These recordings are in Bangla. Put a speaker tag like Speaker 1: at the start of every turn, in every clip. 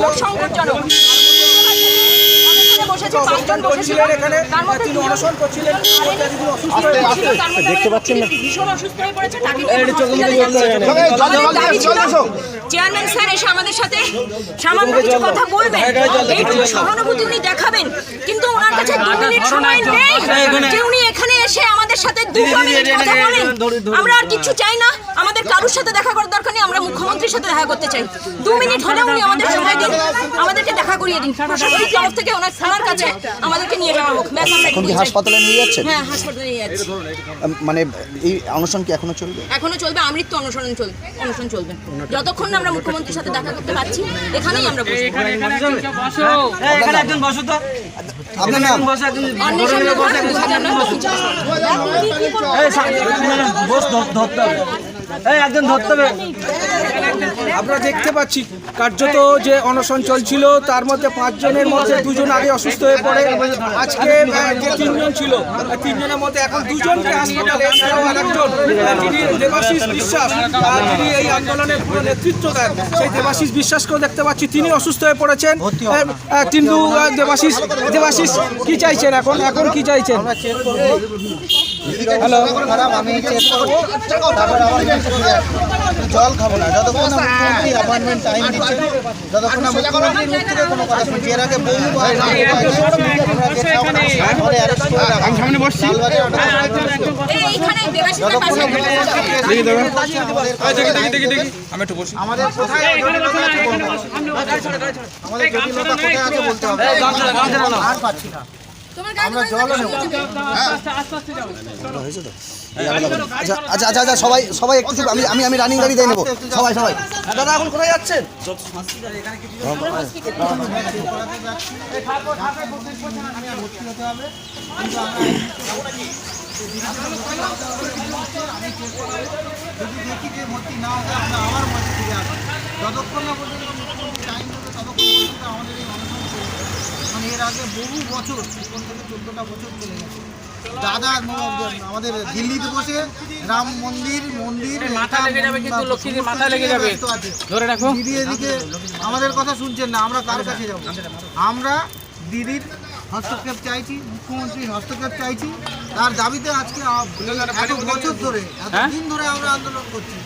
Speaker 1: খুব সংকটজনক।
Speaker 2: হয়ে
Speaker 3: দেখতে পাচ্ছেন না?
Speaker 1: ভীষণ অসুস্থ হয়ে পড়েছে, চেয়ারম্যান স্যার এসে আমাদের সাথে সামান্য কিছু কথা বলবেন। এইটুকু সহানুভূতি উনি দেখাবেন। কিন্তু ওনার কাছে দু মিনিট সময় নেই যে উনি এখানে এসে আমাদের সাথে দুটো মিনিট কথা বলেন। আমরা আর কিছু চাই না। আমাদের কারোর সাথে দেখা করার দরকার নেই আমরা মুখ্যমন্ত্রীর সাথে দেখা করতে চাই। দু মিনিট হলে উনি আমাদের সময় দিন। আমাদেরকে দেখা করিয়ে দিন। তরফ থেকে ওনার থানার কাছে আমাদেরকে নিয়ে যাওয়া হোক।
Speaker 3: এখন কি হাসপাতালে নিয়ে যাচ্ছেন?
Speaker 1: হ্যাঁ হাসপাতালে নিয়ে যাচ্ছি।
Speaker 3: মানে এই অনুষ্ঠান কি এখনও চলবে?
Speaker 1: এখনও চলবে আমৃত্যু অনুসরণ চলবে অনুসরণ চলবে। যতক্ষণ না আমরা মুখ্যমন্ত্রীর সাথে দেখা করতে পারছি এখানেই আমরা বসবো।
Speaker 2: এখানে একজন বসো। তো।
Speaker 3: আপনার নাম?
Speaker 2: বসে একজন বস ধর- একজন আমরা দেখতে পাচ্ছি, কার্যত যে অনশন চলছিল, তার মধ্যে পাঁচজনের মধ্যে দুজন আগে অসুস্থ হয়ে পড়ে। আজকে তিনজন ছিল তিনজনের মধ্যে এখন দুজনকে হাসপাতালে যিনি দেবাশিস বিশ্বাস যিনি এই আন্দোলনের পুরো নেতৃত্ব দেন, সেই দেবাশিস বিশ্বাসকেও দেখতে পাচ্ছি, তিনি অসুস্থ হয়ে পড়েছেন। কিন্তু দেবাশিস দেবাশিস, কি চাইছেন এখন? এখন কি চাইছেন? হ্যালো
Speaker 3: খারাপ আমি চেষ্টা করব তারপর আবার জল খাব না। যতক্ষণ না মুখ্যমন্ত্রী অ্যাপয়েন্টমেন্ট টাইম দিচ্ছে যতক্ষণ না মুখ্যমন্ত্রীর মুখ থেকে কোনো কথা শুনছি এর আগে
Speaker 1: পাশে
Speaker 3: আমাদের কোথায় আমাদের জটিলতা কোথায় আছে বলতে হবে। আর পাচ্ছি না। আমরা আচ্ছা আচ্ছা আচ্ছা আচ্ছা সবাই সবাই একটু আমি আমি আমি রানিং গাড়ি দিয়ে নেব। সবাই সবাই। দাদা এখন কোথায় যাচ্ছেন?
Speaker 4: যতক্ষণ না পর্যন্ত টাইম ততক্ষণ আমাদের মানে এর আগে বহু বছর এখন থেকে চোদ্দোটা বছর চলে গেছে। দাদা আমাদের দিল্লিতে বসে রাম মন্দির মন্দির মাথা লেগে যাবে কিন্তু লক্ষ্মীদের মাথা লেগে যাবে। ধরে রাখো। দিদি এদিকে আমাদের কথা শুনছেন না আমরা কার কাছে যাব। আমরা দিদির হস্তক্ষেপ চাইছি মুখ্যমন্ত্রীর হস্তক্ষেপ চাইছি। তার দাবিতে আজকে এত বছর ধরে এত দিন ধরে আমরা আন্দোলন করছি।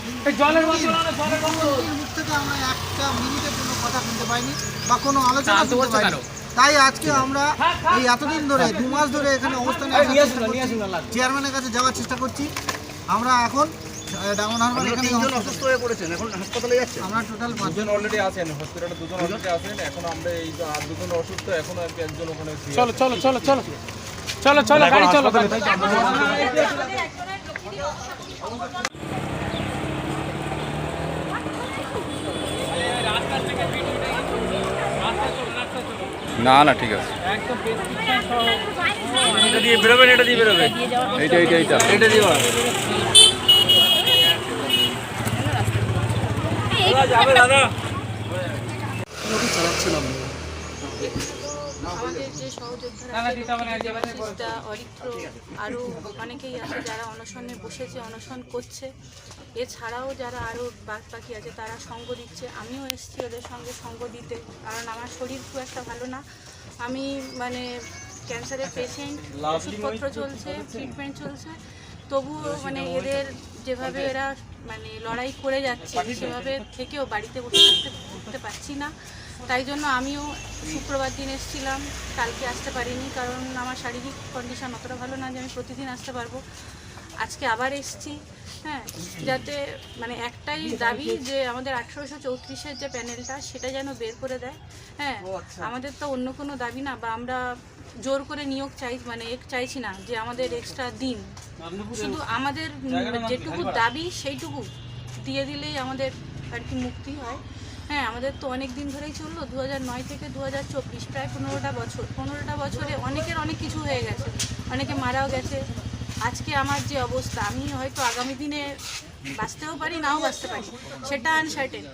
Speaker 4: মুখ থেকে আমরা একটা মিনিটের কোনো কথা শুনতে পাইনি বা কোনো আলোচনা শুনতে পাইনি। তাই আজকে আমরা এই এতদিন ধরে দু মাস ধরে এখানে অবস্থানে চেয়ারম্যানের কাছে যাওয়ার চেষ্টা করছি। আমরা এখন ডায়মন্ড হারবার এখানে
Speaker 3: অসুস্থ হয়ে পড়েছেন এখন হাসপাতালে যাচ্ছেন?
Speaker 4: আমরা টোটাল পাঁচজন।
Speaker 5: অলরেডি আছেন হসপিটালে দুজন অলরেডি আছেন এখন আমরা এই যে আর দুজন অসুস্থ এখন আর কি একজন ওখানে
Speaker 6: চলো চলো চলো চলো। চলো চলো গাড়ি চলো
Speaker 5: না না ঠিক আছে।
Speaker 2: এটা দিয়ে বেরোবেন এটা দিয়ে বেরোবে?
Speaker 5: এইটা এইটা এইটা।
Speaker 2: এটা দিয়ে যাবে দাদা।
Speaker 7: আমাদের যে সহযোদ্ধারা অরিত্র আরও অনেকেই আছে যারা অনশনে বসেছে অনশন করছে। এছাড়াও যারা আরও বাদ বাকি আছে তারা সঙ্গ দিচ্ছে। আমিও এসেছি ওদের সঙ্গে সঙ্গ দিতে কারণ আমার শরীর খুব একটা ভালো না। আমি মানে ক্যান্সারের পেশেন্ট ওষুধপত্র চলছে ট্রিটমেন্ট চলছে। তবুও মানে এদের যেভাবে এরা মানে লড়াই করে যাচ্ছে সেভাবে থেকেও বাড়িতে বসে থাকতে করতে পারছি না। তাই জন্য আমিও শুক্রবার দিন এসেছিলাম। কালকে আসতে পারিনি কারণ আমার শারীরিক কন্ডিশন অতটা ভালো না যে আমি প্রতিদিন আসতে পারব। আজকে আবার এসছি হ্যাঁ যাতে মানে একটাই দাবি যে আমাদের আঠেরোশো চৌত্রিশের যে প্যানেলটা সেটা যেন বের করে দেয় হ্যাঁ আমাদের তো অন্য কোনো দাবি না বা আমরা জোর করে নিয়োগ চাই মানে এক চাইছি না যে আমাদের এক্সট্রা দিন। শুধু আমাদের যেটুকু দাবি সেইটুকু দিয়ে দিলেই আমাদের আর কি মুক্তি হয়। হ্যাঁ আমাদের তো অনেক দিন ধরেই চলল। দু নয় থেকে দু চব্বিশ, প্রায় পনেরোটা বছর। পনেরোটা বছরে অনেকের অনেক কিছু হয়ে গেছে। অনেকে মারাও গেছে। আজকে আমার যে অবস্থা, আমি হয়তো আগামী দিনে বাঁচতেও পারি, নাও বাঁচতে পারি। সেটা আনসার্টেন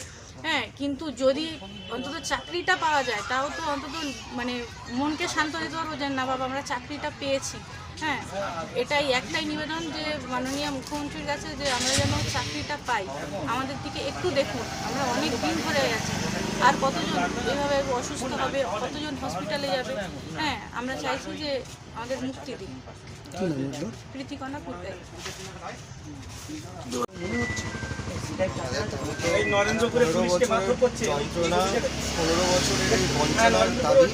Speaker 7: হ্যাঁ কিন্তু যদি অন্তত চাকরিটা পাওয়া যায় তাও তো অন্তত মানে মনকে শান্ত দিতে পারব যে না বাবা আমরা চাকরিটা পেয়েছি। হ্যাঁ এটাই একটাই নিবেদন যে মাননীয় মুখ্যমন্ত্রীর কাছে যে আমরা যেন চাকরিটা পাই। আমাদের দিকে একটু দেখুন আমরা অনেক দিন ধরে আছি। আর কতজন এভাবে অসুস্থ হবে কতজন হসপিটালে যাবে? হ্যাঁ আমরা চাইছি যে আমাদের মুক্তি দিন প্রীতিকণা
Speaker 3: যন্ত্রণা পনেরো বছরের এই বঞ্চনার দাবি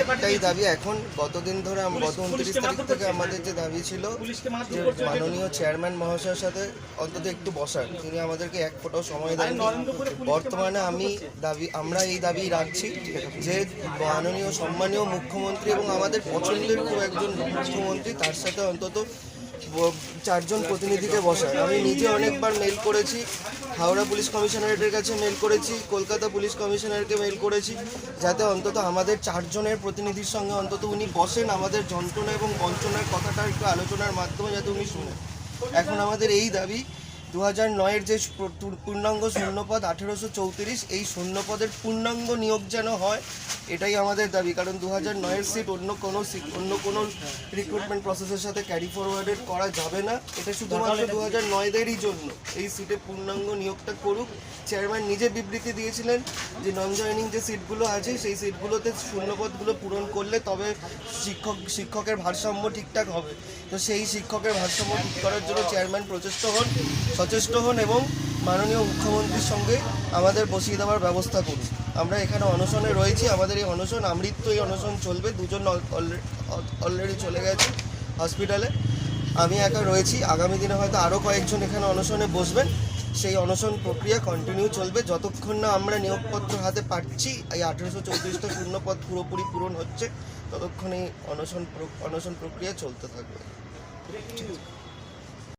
Speaker 3: একটাই দাবি এখন গতদিন ধরে আম- গত উনত্রিশ তারিখ থেকে আমাদের যে দাবি ছিল যে মাননীয় চেয়ারম্যান মহাশয়ের সাথে অন্তত একটু বসার তিনি আমাদেরকে এক ফোটাও সময় দেন বর্তমানে আমি দাবি আমরা এই দাবি রাখছি যে মাননীয় সম্মানীয় মুখ্যমন্ত্রী এবং আমাদের পছন্দের কেউ একজন মুখ্যমন্ত্রী তার সাথে অন্তত চারজন প্রতিনিধিকে বসায়। আমি নিজে অনেকবার মেল করেছি, হাওড়া পুলিশ কমিশনারেটের কাছে মেল করেছি, কলকাতা পুলিশ কমিশনারকে মেল করেছি, যাতে অন্তত আমাদের চারজনের প্রতিনিধির সঙ্গে অন্তত উনি বসেন আমাদের যন্ত্রণা এবং বঞ্চনার কথাটা একটু আলোচনার মাধ্যমে যাতে উনি শুনেন। এখন আমাদের এই দাবি দু হাজার নয়ের যে পূর্ণাঙ্গ শূন্যপদ আঠেরোশো চৌত্রিশ এই শূন্যপদের পূর্ণাঙ্গ নিয়োগ যেন হয় এটাই আমাদের দাবি। কারণ দু হাজার নয়ের সিট অন্য কোনো অন্য কোনো রিক্রুটমেন্ট প্রসেসের সাথে ক্যারি ফরওয়ার্ডেড করা যাবে না। এটা শুধুমাত্র দু হাজার নয়দেরই জন্য। এই সিটে পূর্ণাঙ্গ নিয়োগটা করুক। চেয়ারম্যান নিজে বিবৃতি দিয়েছিলেন যে নন জয়নিং যে সিটগুলো আছে সেই সিটগুলোতে শূন্যপদগুলো পূরণ করলে তবে শিক্ষক শিক্ষকের ভারসাম্য ঠিকঠাক হবে। তো সেই শিক্ষকের ভারসাম্য ঠিক করার জন্য চেয়ারম্যান প্রচেষ্ট হন। সচেষ্ট হন এবং মাননীয় মুখ্যমন্ত্রীর সঙ্গে আমাদের বসিয়ে দেওয়ার ব্যবস্থা করুন। আমরা এখানে অনশনে রয়েছি, আমাদের এই অনশন আমৃত্যু, এই অনশন চলবে। দুজন অলরেডি চলে গেছে হসপিটালে আমি একা রয়েছি, আগামী দিনে হয়তো আরও কয়েকজন এখানে অনশনে বসবেন। সেই অনশন প্রক্রিয়া কন্টিনিউ চলবে। যতক্ষণ না আমরা নিয়োগপত্র হাতে পাচ্ছি, এই আঠেরোশো চৌত্রিশটা শূন্যপদ পুরোপুরি পূরণ হচ্ছে ততক্ষণ এই অনশন অনশন প্রক্রিয়া চলতে থাকবে।